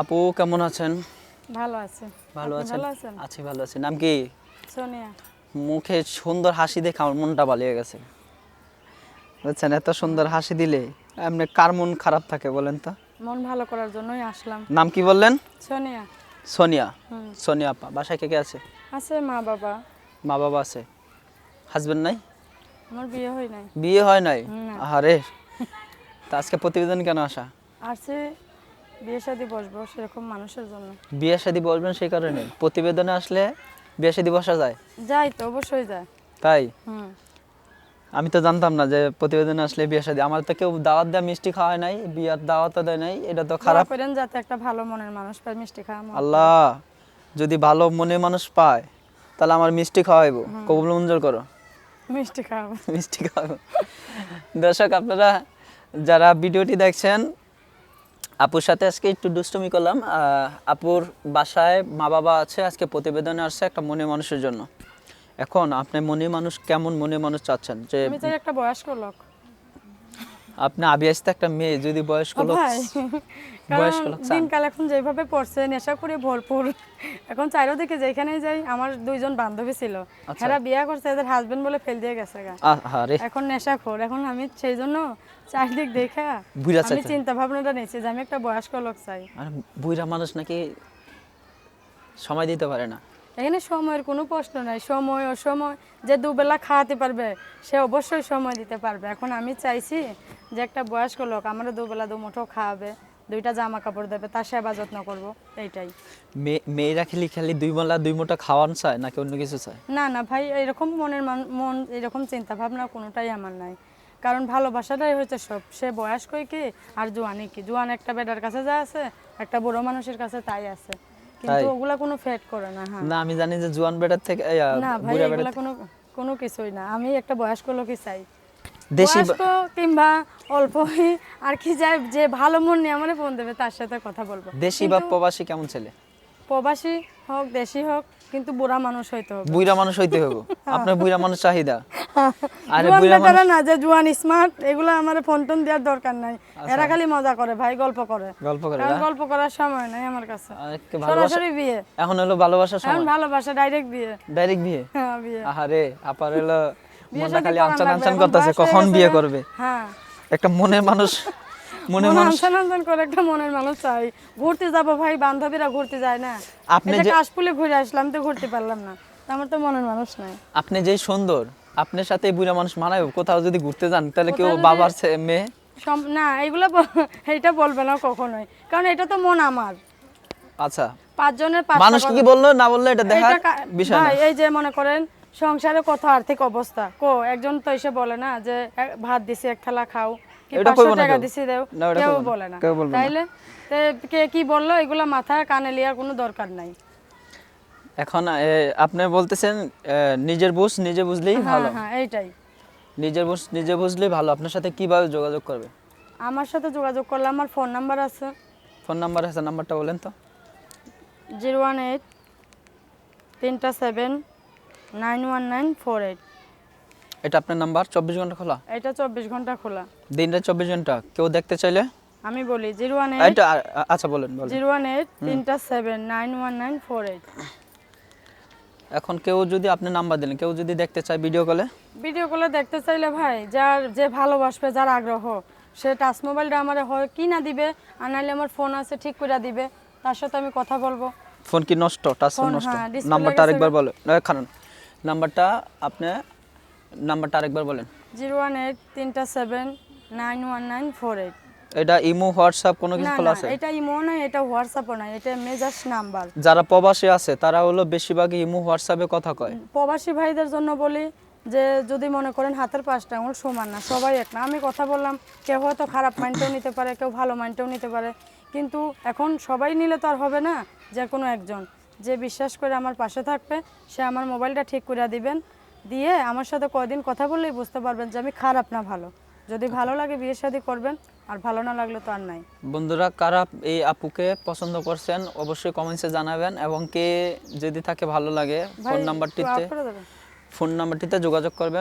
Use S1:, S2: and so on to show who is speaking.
S1: আপু কেমন আছেন?
S2: ভালো আছে।
S1: ভালো আছেন? আছি ভালো আছি। নাম কি?
S2: সোনিয়া।
S1: মুখে সুন্দর হাসি দেখে আমার মনটা ভালিয়ে গেছে। বুঝছেন এত সুন্দর হাসি দিলে এমনি কার মন খারাপ থাকে বলেন তো?
S2: মন ভালো করার জন্যই আসলাম।
S1: নাম কি বললেন?
S2: সোনিয়া।
S1: সোনিয়া। সোনিয়া আপা বাসায় কে কে আছে?
S2: আছে মা বাবা।
S1: মা বাবা আছে। হাজবেন্ড নাই?
S2: আমার বিয়ে হয় নাই।
S1: বিয়ে হয় নাই। আরে তা আজকে প্রতিবেদন কেন আসা?
S2: আসছে বিয়ে শাদি বসবো সেরকম মানুষের জন্য।
S1: বিয়ে শাদী বলবেন সেই কারণে? প্রতিবেদনে আসলে বিয়ে শাদী বসা যায়?
S2: তো অবশ্যই যায়।
S1: তাই?
S2: হুম।
S1: আমি তো জানতাম না যে প্রতিবেদনে আসলে বিয়ে শাদী। আমার তো কেউ দাওয়াত দেওয়া মিষ্টি খাওয়ায় নাই বিয়ার দাওয়াতও দেয় নাই এটা তো
S2: খারাপ। করেন যাতে একটা ভালো মনের মানুষ পায় মিষ্টি খাওয়া
S1: আল্লাহ যদি ভালো মনে মানুষ পায় তাহলে আমার মিষ্টি খাওয়াইবো। কবুল মঞ্জুর করো।
S2: মিষ্টি খাওয়াবো।
S1: মিষ্টি খাওয়াবো। দর্শক আপনারা যারা ভিডিওটি দেখছেন আপুর সাথে আজকে একটু দুষ্টুমি করলাম। আপুর বাসায় মা বাবা আছে, আজকে প্রতিবেদনে আসছে একটা মনে মানুষের জন্য। এখন আপনি মনে মানুষ, কেমন মনে মানুষ চাচ্ছেন? যে
S2: একটা বয়স্ক লোক।
S1: আপনি আবি আসতে একটা মেয়ে যদি বয়স্ক লোক বয়স্ক লোক।
S2: দিনকাল এখন যেভাবে পড়ছে নেশা করে ভরপুর। এখন চাইরো দিকে যেখানে যাই আমার দুইজন বান্ধবী ছিল।
S1: আচ্ছা।
S2: এরা বিয়ে করছে এদের হাজবেন্ড বলে ফেল দিয়ে গেছে গা। এখন নেশা খোর এখন আমি সেই জন্য চারিদিক দেখা। আমি চিন্তা ভাবনাটা নিয়েছি যে আমি একটা বয়স্ক লোক চাই।
S1: আর বুইরা মানুষ নাকি সময় দিতে পারে না।
S2: এখানে সময়ের কোনো প্রশ্ন নাই। সময় ও সময় যে দুবেলা খাওয়াতে পারবে সে অবশ্যই সময় দিতে পারবে। এখন আমি চাইছি যে একটা বয়স্ক লোক আমার দুবেলা দুমুঠো খাওয়াবে দুইটা জামা কাপড় দেবে তার সেবা যত্ন করব এইটাই।
S1: মেয়ে- মেয়েরা খেলি খালি দুই বেলা দুই মোটা খাওয়ান চায় নাকি অন্য কিছু চায়?
S2: না না ভাই এরকম মনের মান- মন এরকম চিন্তা ভাবনা কোনোটাই আমার নাই। কারণ ভালোবাসাটাই হচ্ছে সব। সে বয়স্কই কি আর জোয়ানি কি? জোয়ান একটা বেটার কাছে যা আছে একটা বুড়ো মানুষের কাছে তাই আছে। কিন্তু ওগুলা কোনো ফ্যাট করে না হ্যাঁ।
S1: না আমি জানি যে জুয়ান বেটার থেকে
S2: না ভাই এগুলা কোনো কোনো কিছুই না। আমি একটা বয়স্ক লোকই চাই।
S1: দেশি
S2: কিংবা অল্প আর কি যায় যে ভালো মন নিয়ে আমার ফোন দেবে তার সাথে কথা বলব।
S1: দেশি বা প্রবাসী কেমন ছেলে?
S2: প্রবাসী হোক দেশি হোক কিন্তু বুড়া মানুষ হইতে হবে।
S1: বুইরা মানুষ হইতে হবে আপনার বুইরা মানুষ চাহিদা? আরে বুইরা
S2: বেটারা না যে জুয়ান স্মার্ট এগুলো আমার ফোন টোন দেওয়ার দরকার নাই।
S1: আচ্ছা।
S2: এরা খালি মজা করে ভাই গল্প করে।
S1: গল্প করে
S2: গল্প করার সময় নাই আমার কাছে। সরাসরি বিয়ে।
S1: এখন হলো ভালোবাসার
S2: এখন ভালোবাসা ডাইরেক্ট বিয়ে।
S1: ডাইরেক্ট বিয়ে?
S2: হ্যাঁ বিয়ে।
S1: আহারে আপার হলো মনটা খালি আনচান আনচান করতেছে কখন বিয়ে করবে?
S2: হ্যাঁ।
S1: একটা মনের মানুষ মনে
S2: মনে
S1: মানুষ।
S2: আনসান করে একটা মনের মানুষ চাই। ঘুরতে যাব ভাই বান্ধবীরা ঘুরতে যায় না।
S1: আপনি
S2: যে কাশফুলে ঘুরে আসলাম তো ঘুরতে পারলাম না। আমার তো মনের মানুষ নাই।
S1: আপনি যেই সুন্দর আপনার সাথে বুইরা মানুষ মানায় কোথাও যদি ঘুরতে যান তাহলে কেউ বাবার মেয়ে?
S2: না এগুলো এইটা বলবে না কখনোই। কারণ এটা তো মন আমার।
S1: আচ্ছা।
S2: পাঁচজনের পাঁচটা
S1: মানুষ কি বলল? না বলল এটা
S2: কা-
S1: বিষয় না।
S2: এই যে মনে করেন সংসারে কত আর্থিক অবস্থা। কো একজন তো এসে বলে না যে ভাত দিছি এক থালা খাও।
S1: এটা কইবো না কেউ।
S2: বলে না। তাইলে কে কি বলল এগুলা মাথা কানে লিয়ার কোনো দরকার নাই।
S1: এখন আপনি বলতেছেন নিজের বুঝ নিজে বুঝলেই
S2: হ্যাঁ
S1: ভালো।
S2: হ্যাঁ এইটাই।
S1: নিজের বুঝ নিজে বুঝলেই ভালো। আপনার সাথে কীভাবে যোগাযোগ করবে?
S2: আমার সাথে যোগাযোগ করলে আমার ফোন নাম্বার আছে।
S1: ফোন নাম্বার আছে নাম্বারটা বলেন তো।
S2: জিরো ওয়ান এইট তিনটা seven nine one nine four eight.
S1: এটা আপনার নাম্বার? চব্বিশ ঘণ্টা খোলা?
S2: এটা চব্বিশ ঘণ্টা খোলা।
S1: দিনটা চব্বিশ ঘণ্টা। কেউ দেখতে চাইলে?
S2: আমি বলি জিরো ওয়ান এইট
S1: এটা আচ্ছা বলেন বলেন।
S2: জিরো ওয়ান এইট তিনটা seven nine one nine four eight.
S1: এখন কেউ যদি আপনি নাম্বার দিলেন কেউ যদি দেখতে চায় ভিডিও কলে
S2: ভিডিও কলে দেখতে চাইলে ভাই যার যে ভালোবাসবে যার আগ্রহ সে টাচ মোবাইলটা আমার হয় কি না দিবে আর নাহলে আমার ফোন আছে ঠিক করে দিবে তার সাথে আমি কথা বলব।
S1: ফোন কি নষ্ট? টাচ ফোন নষ্ট।
S2: হ্যাঁ,
S1: নাম্বারটা আরেকবার
S2: গা।
S1: বলেন খান নাম্বারটা আপনি নাম্বারটা আরেকবার বলেন।
S2: জিরো ওয়ান এইট তিনটা seven nine one nine four eight.
S1: এটা ইমো হোয়াটসঅ্যাপ কোনো কিছু
S2: না
S1: খোলা
S2: না
S1: আছে?
S2: এটা ইমো নাই এটা হোয়াটসঅ্যাপও নাই এটা মেজাজ নাম্বার।
S1: যারা প্রবাসী আছে তারা হলো বেশিরভাগই ইমো হোয়াটসঅ্যাপে কথা কয়।
S2: প্রবাসী ভাইদের জন্য বলি যে যদি মনে করেন হাতের পাঁচটা আঙুল সমান না সবাই এক না। আমি কথা বললাম কেউ হয়তো খারাপ মাইন্ডটাও নিতে পারে কেউ ভালো মাইন্ডটাও নিতে পারে। কিন্তু এখন সবাই নিলে তো আর হবে না যে কোনো একজন। যে বিশ্বাস করে আমার পাশে থাকবে সে আমার মোবাইলটা ঠিক করে দিবেন। দিয়ে আমার সাথে কয়দিন কথা বললেই বুঝতে পারবেন যে আমি খারাপ না ভালো। যদি ভালো লাগে বিয়ে শাদী করবেন আর ভালো না লাগলে তো আর নাই।
S1: বন্ধুরা কারা এই আপুকে পছন্দ করছেন অবশ্যই কমেন্টসে জানাবেন এবং কে যদি তাকে ভালো লাগে ফোন নাম্বারটিতে? ফোন নাম্বারটিতে যোগাযোগ করবেন।